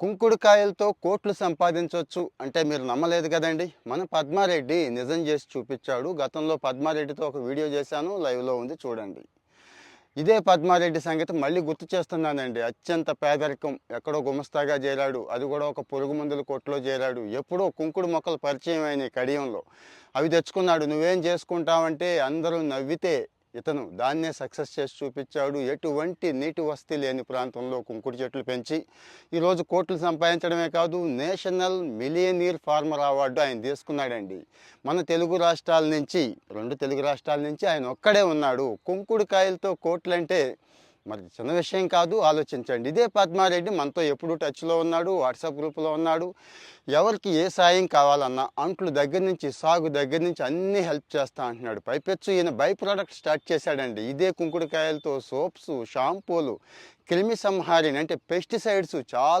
కుంకుడుకాయలతో కోట్లు సంపాదించవచ్చు అంటే మీరు నమ్మలేదు కదండి. మన పద్మారెడ్డి నిజం చేసి చూపించాడు. గతంలో పద్మారెడ్డితో ఒక వీడియో చేశాను లైవ్లో ఉంది చూడండి. ఇదే పద్మారెడ్డి సంగతి మళ్ళీ గుర్తు చేస్తున్నానండి. అత్యంత పేదరికం ఎక్కడో గుమస్తాగా చేరాడు. అది కూడా ఒక పురుగు మందుల కొట్లో చేరాడు. ఎప్పుడో కుంకుడు మొక్కలు పరిచయం అయినాయి కడియంలో. అవి తెచ్చుకున్నాడు. నువ్వేం చేసుకుంటావంటే అందరూ నవ్వితే ఇతను దాన్నే సక్సెస్ చేసి చూపించాడు. ఎటువంటి నీటి వస్తీ లేని ప్రాంతంలో కుంకుడు చెట్లు పెంచి ఈరోజు కోట్లు సంపాదించడమే కాదు నేషనల్ మిలియనీర్ ఫార్మర్ అవార్డు ఆయన తీసుకున్నాడండి. మన తెలుగు రాష్ట్రాల నుంచి రెండు తెలుగు రాష్ట్రాల నుంచి ఆయన ఒక్కడే ఉన్నాడు. కుంకుడు కాయలతో కోట్లంటే మరి చిన్న విషయం కాదు ఆలోచించండి. ఇదే పద్మారెడ్డి మనతో ఎప్పుడు టచ్లో ఉన్నాడు వాట్సాప్ గ్రూప్లో ఉన్నాడు. ఎవరికి ఏ సాయం కావాలన్నా అంట్లు దగ్గర నుంచి సాగు దగ్గర నుంచి అన్నీ హెల్ప్ చేస్తా అంటున్నాడు. పైపెచ్చు ఈయన బై ప్రోడక్ట్ స్టార్ట్ చేశాడండి. ఇదే కుంకుడుకాయలతో సోప్స్ షాంపూలు క్రిమి సంహారిని అంటే పెస్టిసైడ్స్ చాలా